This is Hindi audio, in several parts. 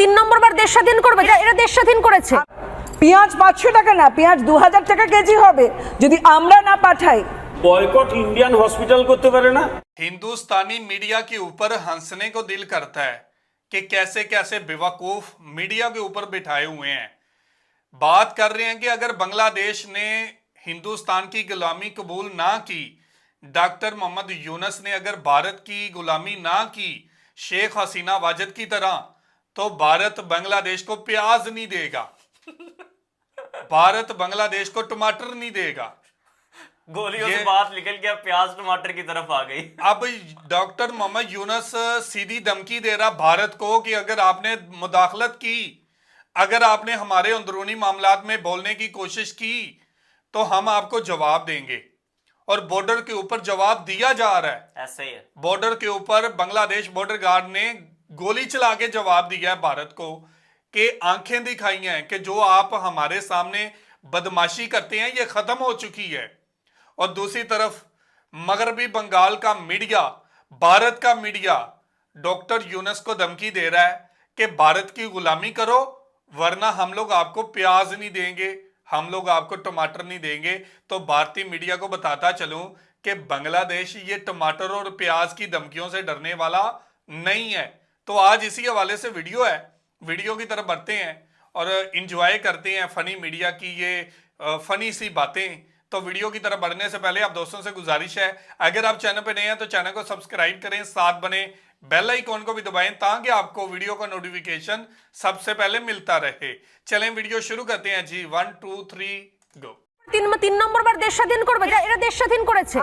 তিন নম্বর বার দেশ স্বাধীন করবে এটা- এটা দেশ স্বাধীন করেছে পেঁয়াজ পাঁচশো টাকা না পেঁয়াজ দু হাজার টাকা কেজি হবে যদি আমরা না পাঠাই বয়কট ইন্ডিয়ান হসপিটাল করতে পারে না हिंदुस्तानी मीडिया के ऊपर हंसने को दिल करता है कि कैसे कैसे बेवकूफ मीडिया के ऊपर बिठाए हुए हैं बात कर रहे हैं कि अगर बांग्लादेश ने हिंदुस्तान की गुलामी कबूल ना की डॉक्टर मोहम्मद यूनस ने अगर भारत की गुलामी ना की शेख हसीना वाजद की तरह तो भारत बांग्लादेश को प्याज नहीं देगा। भारत बांग्लादेश को टमाटर नहीं देगा। गोलियों से बात निकल अब प्याज टमाटर की तरफ़ आ गई। अब डॉक्टर मोहम्मद यूनस सीधी धमकी दे रहा भारत को कि अगर आपने मुदाखलत की अगर आपने हमारे अंदरूनी मामला में बोलने की कोशिश की तो हम आपको जवाब देंगे। और बॉर्डर के ऊपर जवाब दिया जा रहा है। ऐसे ही है। बॉर्डर के ऊपर बांग्लादेश बॉर्डर गार्ड ने गोली चला के जवाब दिया है भारत को कि आँखें दिखाई हैं कि जो आप हमारे सामने बदमाशी करते हैं, ये खत्म हो चुकी है। और दूसरी तरफ़, मगरबी बंगाल का मीडिया, भारत का मीडिया, डॉक्टर यूनस को धमकी दे रहा है कि भारत की गुलामी करो, वरना हम लोग आपको प्याज नहीं देंगे, हम लोग आपको टमाटर नहीं देंगे। तो भारतीय मीडिया को बताता चलूँ कि बांग्लादेश ये टमाटर और प्याज की धमकियों से डरने वाला नहीं है। तो आज इसी हवाले से वीडियो है वीडियो की तरफ बढ़ते हैं और इंजॉय करते हैं फनी मीडिया की ये फनी सी बातें तो वीडियो की तरफ बढ़ने से पहले आप दोस्तों से गुजारिश है अगर आप चैनल पर नए हैं तो चैनल को सब्सक्राइब करें साथ बने बेल आइकॉन को भी दबाएं ताकि आपको वीडियो का नोटिफिकेशन सबसे पहले मिलता रहे चलें वीडियो शुरू करते हैं जी वन टू थ्री गो তিন তিন নম্বর বার দেশ স্বাধীন করবে এটা- এটা দেশ স্বাধীন করেছে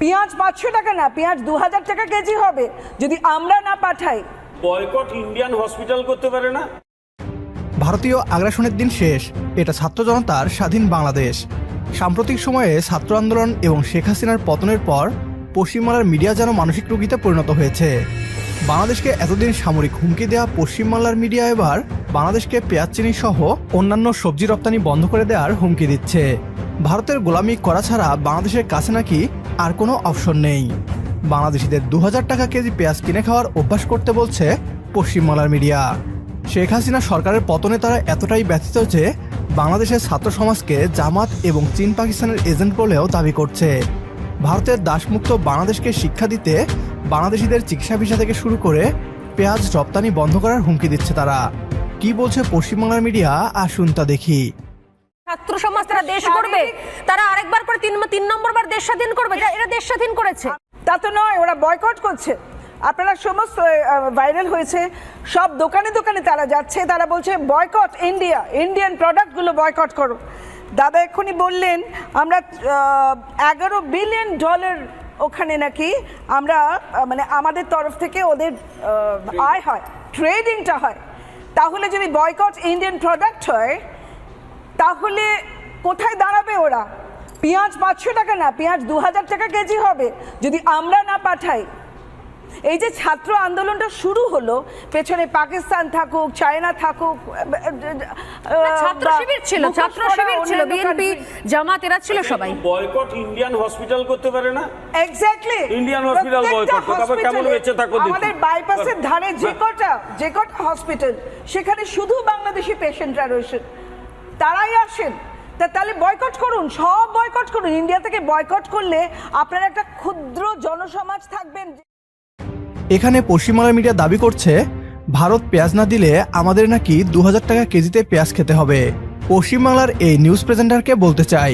পেঁয়াজ পাঁচশো টাকা না পেঁয়াজ দু হাজার টাকা কেজি হবে যদি আমরা না পাঠাই বয়কট ইন্ডিয়ান হসপিটাল করতে পারে না? ভারতীয় আগ্রাসনের দিন শেষ। এটা ছাত্র জনতার স্বাধীন বাংলাদেশ। সাম্প্রতিক সময়ে ছাত্র আন্দোলন এবং শেখ হাসিনার পতনের পর পশ্চিমবাংলার মিডিয়া যেন মানসিক রোগীতে পরিণত হয়েছে। বাংলাদেশকে এতদিন সামরিক হুমকি দেওয়া পশ্চিমবাংলার মিডিয়া এবার বাংলাদেশকে পেঁয়াজ, চিনি সহ অন্যান্য সবজি রপ্তানি বন্ধ করে দেওয়ার হুমকি দিচ্ছে। ভারতের গোলামি করা ছাড়া বাংলাদেশের কাছে নাকি আর কোনো অপশন নেই। বাংলাদেশিদের দু টাকা কেজি পেঁয়াজ কিনে খাওয়ার অভ্যাস করতে বলছে পশ্চিমবাংলার মিডিয়া। শেখ হাসিনা সরকারের পতনে তারা এতটাই ব্যথিত যে বাংলাদেশের ছাত্র সমাজকে জামাত এবং চীন পাকিস্তানের এজেন্ট বলেও দাবি করছে। ভারতের দাসমুক্ত বাংলাদেশকে শিক্ষা দিতে বাংলাদেশিদের চিকিৎসা ভিসা থেকে শুরু করে পেঁয়াজ রপ্তানি বন্ধ করার হুমকি দিচ্ছে তারা। কি বলছে পশ্চিমবাংলার মিডিয়া? আসুন তা দেখি। ছাত্র সমাজ তারা দেশ করবে তারা আরেকবার করে তিন তিন নম্বর বার দেশ স্বাধীন করবে? এটা দেশ স্বাধীন করেছে। তা তো নয়, ওরা বয়কট করছে। আপনারা সমস্ত ভাইরাল হয়েছে, সব দোকানে দোকানে তারা যাচ্ছে, তারা বলছে বয়কট ইন্ডিয়া ইন্ডিয়ান প্রোডাক্টগুলো বয়কট করো। দাদা এক্ষুনি বললেন, আমরা এগারো বিলিয়ন ডলার ওখানে নাকি আমরা মানে আমাদের তরফ থেকে ওদের আয় হয় ট্রেডিংটা হয়। তাহলে যদি বয়কট ইন্ডিয়ান প্রোডাক্ট হয়, তাহলে কোথায় দাঁড়াবে ওরা? পেঁয়াজ পাঁচশো টাকা না পেঁয়াজ দু হাজার টাকা কেজি হবে যদি আমরা না পাঠাই। এই যে ছাত্র আন্দোলনটা শুরু হলো পেছনে পাকিস্তান থাকুক চায়না থাকুক ছাত্র শিবির ছিল ছাত্র শিবির ছিল বিএনপি জামাত এরা ছিল সবাই। বয়কট ইন্ডিয়ান হসপিটাল করতে পারে না? এক্স্যাক্টলি hospital boycott করো, তারপর কেমন বেঁচে থাকো আমাদের বাইপাসের ধারে যে কটা যে কটা হসপিটাল সেখানে শুধু বাংলাদেশি পেশেন্টরা রয়েছেন তারাই আসেন। তা তাহলে বয়কট করুন, সব বয়কট করুন। ইন্ডিয়া থেকে বয়কট করলে আপনার একটা ক্ষুদ্র জনসমাজ থাকবেন এখানে পশ্চিমবাংলার মিডিয়া দাবি করছে, ভারত পেঁয়াজ না দিলে আমাদের নাকি দু হাজার টাকা কেজিতে পেঁয়াজ খেতে হবে। পশ্চিমবাংলার এই নিউজ প্রেজেন্টারকে বলতে চাই,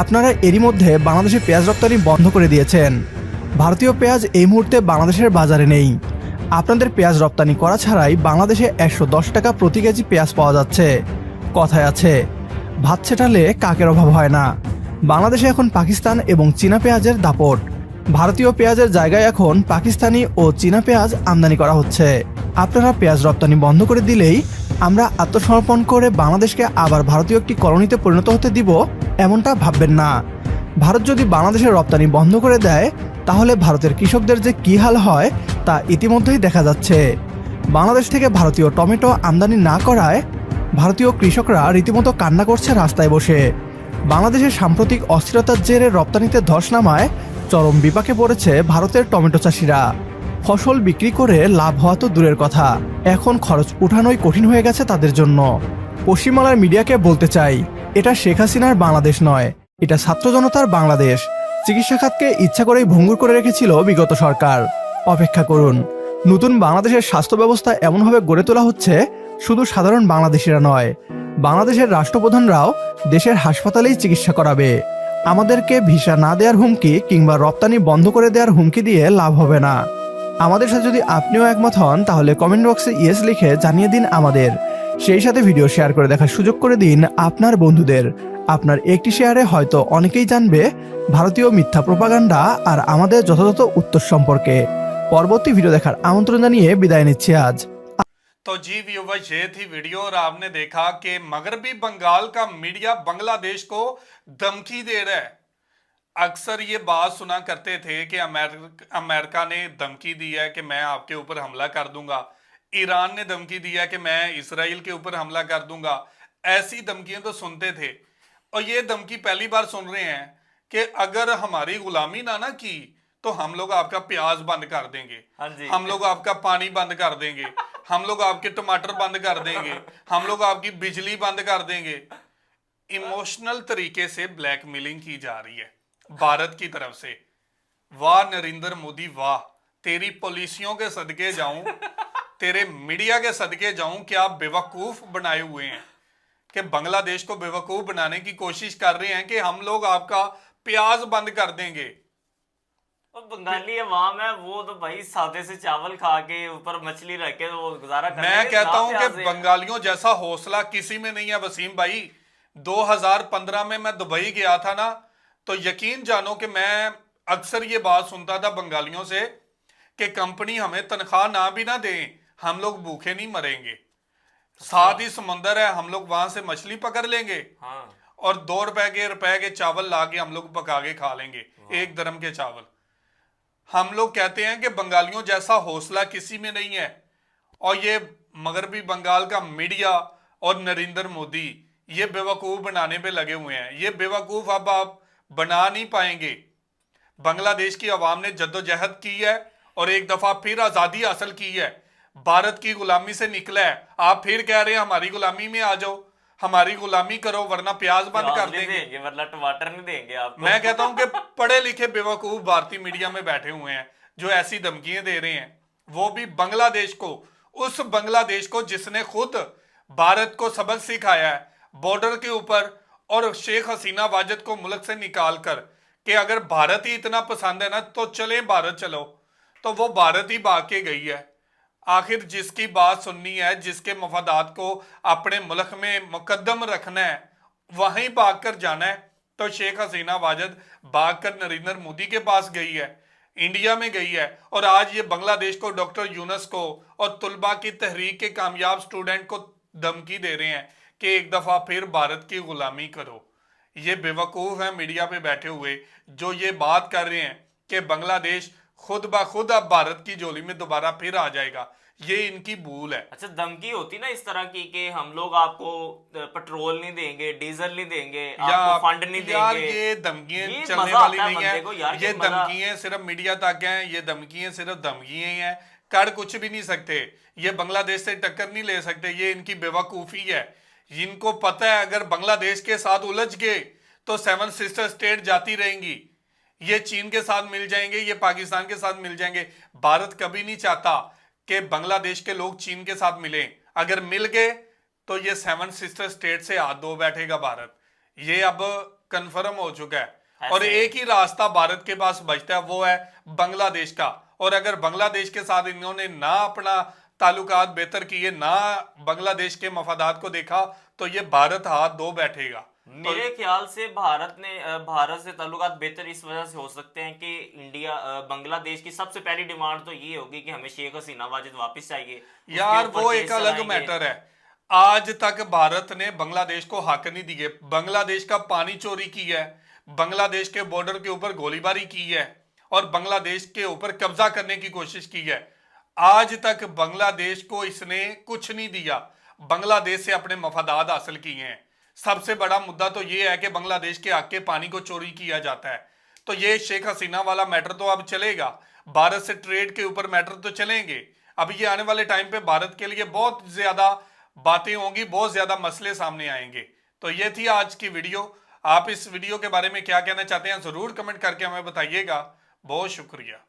আপনারা এরই মধ্যে বাংলাদেশে পেঁয়াজ রপ্তানি বন্ধ করে দিয়েছেন। ভারতীয় পেঁয়াজ এই মুহূর্তে বাংলাদেশের বাজারে নেই। আপনাদের পেঁয়াজ রপ্তানি করা ছাড়াই বাংলাদেশে একশো দশ টাকা প্রতি কেজি পেঁয়াজ পাওয়া যাচ্ছে। কথায় আছে ভাত ছেটালে কাকের অভাব হয় না। বাংলাদেশে এখন পাকিস্তান এবং চীনা পেঁয়াজের দাপট। ভারতীয় পেঁয়াজের জায়গায় এখন পাকিস্তানি ও চীনা পেঁয়াজ আমদানি করা হচ্ছে। আপনারা পেঁয়াজ রপ্তানি বন্ধ করে দিলেই আমরা আত্মসমর্পণ করে বাংলাদেশকে আবার ভারতীয় একটি কলোনিতে পরিণত হতে দিব, এমনটা ভাববেন না। ভারত যদি বাংলাদেশের রপ্তানি বন্ধ করে দেয়, তাহলে ভারতের কৃষকদের যে কী হাল হয়, তা ইতিমধ্যেই দেখা যাচ্ছে। বাংলাদেশ থেকে ভারতীয় টমেটো আমদানি না করায় ভারতীয় কৃষকরা রীতিমতো কান্না করছে রাস্তায় বসে। বাংলাদেশের সাম্প্রতিক অস্থিরতার জেরে রপ্তানিতে ধস নামায় চরম বিপাকে পড়েছে ভারতের টমেটো চাষিরা। ফসল বিক্রি করে লাভ হওয়া তো দূরের কথা। এখন খরচ উঠানোই কঠিন হয়ে গেছে তাদের জন্য। পশ্চিমবাংলার মিডিয়াকে বলতে চাই, এটা শেখ হাসিনার বাংলাদেশ নয়, এটা ছাত্র জনতার বাংলাদেশ। চিকিৎসা খাতকে ইচ্ছা করেই ভঙ্গুর করে রেখেছিল বিগত সরকার। অপেক্ষা করুন, নতুন বাংলাদেশের স্বাস্থ্য ব্যবস্থা এমনভাবে গড়ে তোলা হচ্ছে শুধু সাধারণ বাংলাদেশিরা নয়, বাংলাদেশের রাষ্ট্রপ্রধানরাও দেশের হাসপাতালেই চিকিৎসা করাবে। আমাদেরকে ভিসা না দেওয়ার হুমকি কিংবা রপ্তানি বন্ধ করে দেওয়ার হুমকি দিয়ে লাভ হবে না। আমাদের সাথে যদি আপনিও একমত হন, তাহলে কমেন্ট বক্সে ইয়েস লিখে জানিয়ে দিন আমাদের। সেই সাথে ভিডিও শেয়ার করে দেখার সুযোগ করে দিন আপনার বন্ধুদের। আপনার একটি শেয়ারে হয়তো অনেকেই জানবে, ভারতীয় মিথ্যা প্রপাগান্ডা আর আমাদের যথাযথ উত্তর সম্পর্কে। পরবর্তী ভিডিও দেখার আমন্ত্রণ জানিয়ে বিদায় নিচ্ছি আজ। तो जी व्यूवर ये थी वीडियो और आपने देखा कि मगरबी बंगाल का मीडिया बांग्लादेश को धमकी दे रहा है। अक्सर ये बात सुना करते थे कि अमेरिक, अमेरिका ने धमकी दी है कि मैं आपके ऊपर हमला कर दूँगा। ईरान ने धमकी दिया कि मैं इसराइल के ऊपर हमला कर दूँगा। ऐसी धमकियाँ तो सुनते थे। और ये धमकी पहली बार सुन रहे हैं कि अगर हमारी गुलामी ना ना की तो हम लोग आपका प्याज बंद कर देंगे। हाँ हम लोग आपका पानी बंद कर देंगे। हम लोग आपके टमाटर बंद कर देंगे, हम लोग आपकी बिजली बंद कर देंगे। इमोशनल तरीके से ब्लैकमेलिंग की जा रही है, भारत की तरफ़ से। वाह नरेंद्र मोदी, वाह। तेरी पॉलिसियों के सदके जाऊँ, तेरे मीडिया के सदके जाऊँ, क्या बेवकूफ़ बनाए हुए हैं? कि बांग्लादेश को बेवकूफ़ बनाने की कोशिश कर रहे हैं कि हम लोग आपका प्याज बंद कर देंगे। और बंगाली अवाम है वो तो भाई सादे से चावल खा के ऊपर मछली रख के वो गुजारा कर मैं कहता हूँ कि बंगालियों जैसा हौसला किसी में नहीं है वसीम भाई। 2015 में मैं दुबई गया था ना तो यकीन जानो कि मैं अक्सर ये बात सुनता था बंगालियों से कि कंपनी हमें तनख्वाह ना भी ना दे हम लोग भूखे नहीं मरेंगे। साथ ही समंदर है हम लोग वहाँ से मछली पकड़ लेंगे। हाँ। और दो रुपए के रुपए के चावल ला के हम लोग पका के खा लेंगे एक दरम के चावल। हम लोग कहते हैं कि बंगालियों जैसा हौसला किसी में नहीं है। और ये मगरबी बंगाल का मीडिया और नरेंद्र मोदी, ये बेवकूफ़ बनाने पे लगे हुए हैं। ये बेवकूफ़ अब आप बना नहीं पाएँगे। बांग्लादेश की आवाम ने जद्दोजहद की है और एक दफ़ा फिर आज़ादी हासिल की है। भारत की गुलामी से निकला है। आप फिर कह रहे हैं, हमारी गुलामी में आ जाओ। हमारी गुलामी करो वरना प्याज बंद कर देंगे। देंगे मतलब टमाटर नहीं देंगे आपको मैं कहता हूँ कि पढ़े लिखे बेवकूफ़ भारतीय मीडिया में बैठे हुए हैं जो ऐसी धमकियाँ दे रहे हैं। वो भी बांग्लादेश को उस बांग्लादेश को जिसने खुद भारत को सबक सिखाया है बॉर्डर के ऊपर और शेख हसीना वाजद को मुल्क से निकाल कर कि अगर भारत ही इतना पसंद है ना तो चले भारत चलो। तो वो भारत ही भाग के गई है। आखिर जिसकी बात सुननी है, जिसके मफादात को अपने मुल्क में मुकदम रखना है, वहीं भाग कर जाना है तो शेख हसीना वाजद भाग कर नरेंद्र मोदी के पास गई है, इंडिया में गई है, और आज ये बांग्लादेश को, डॉक्टर यूनस को और तुलबा की तहरीक के कामयाब स्टूडेंट को धमकी दे रहे हैं कि एक दफ़ा फिर भारत की गुलामी करो। ये बेवकूफ़ है मीडिया पे बैठे हुए, जो ये बात कर रहे हैं कि बांग्लादेश खुद ब खुद अब भारत की झोली में दोबारा फिर आ जाएगा। ये इनकी भूल है। अच्छा धमकी होती ना इस तरह की कि हम लोग आपको पेट्रोल नहीं देंगे डीजल नहीं देंगे आपको फंड नहीं यार देंगे। ये धमकियाँ चलने वाली नहीं है। ये धमकियाँ सिर्फ़ मीडिया तक हैं ये धमकियाँ सिर्फ़ धमकियाँ ही हैं। कर कुछ भी नहीं सकते। ये बांग्लादेश से टक्कर नहीं ले सकते। ये इनकी बेवकूफ़ी है। इनको पता है अगर बांग्लादेश के साथ उलझ गए तो सेवन सिस्टर स्टेट जाती रहेंगी। ये चीन के साथ मिल जाएँगे ये पाकिस्तान के साथ मिल जाएँगे। भारत कभी नहीं चाहता कि बांग्लादेश के लोग चीन के साथ मिलें। अगर मिल गए तो ये सेवन सिस्टर स्टेट से हाथ धो बैठेगा भारत। ये अब कंफर्म हो चुका है। और एक ही रास्ता भारत के पास बचता है वो है बांग्लादेश का। और अगर बांग्लादेश के साथ इन्होंने ना अपना ताल्लुकात बेहतर किए ना बांग्लादेश के मफादात को देखा तो ये भारत हाथ धो बैठेगा। मेरे ख्याल से भारत ने भारत से ताल्लुकात बेहतर इस वजह से हो सकते हैं कि इंडिया बांग्लादेश की सबसे पहली डिमांड तो ये होगी कि हमें शेख हसीना वाजिद वापस चाहिए। यार वो एक अलग मैटर है। आज तक भारत ने बांग्लादेश को हक नहीं दिए बांग्लादेश का पानी चोरी की है। बांग्लादेश के बॉर्डर के ऊपर गोलीबारी की है और बांग्लादेश के ऊपर कब्जा करने की कोशिश की है। आज तक बांग्लादेश को इसने कुछ नहीं दिया। बांग्लादेश से अपने मफादात हासिल किए हैं। सबसे बड़ा मुद्दा तो ये है कि बांग्लादेश के हक के पानी को चोरी किया जाता है। तो ये शेख हसीना वाला मैटर तो अब चलेगा। भारत से ट्रेड के ऊपर मैटर तो चलेंगे। अब ये आने वाले टाइम पे भारत के लिए बहुत ज़्यादा बातें होंगी, बहुत ज़्यादा मसले सामने आएँगे। तो ये थी आज की वीडियो। आप इस वीडियो के बारे में क्या कहना चाहते हैं, ज़रूर कमेंट करके हमें बताइएगा। बहुत शुक्रिया।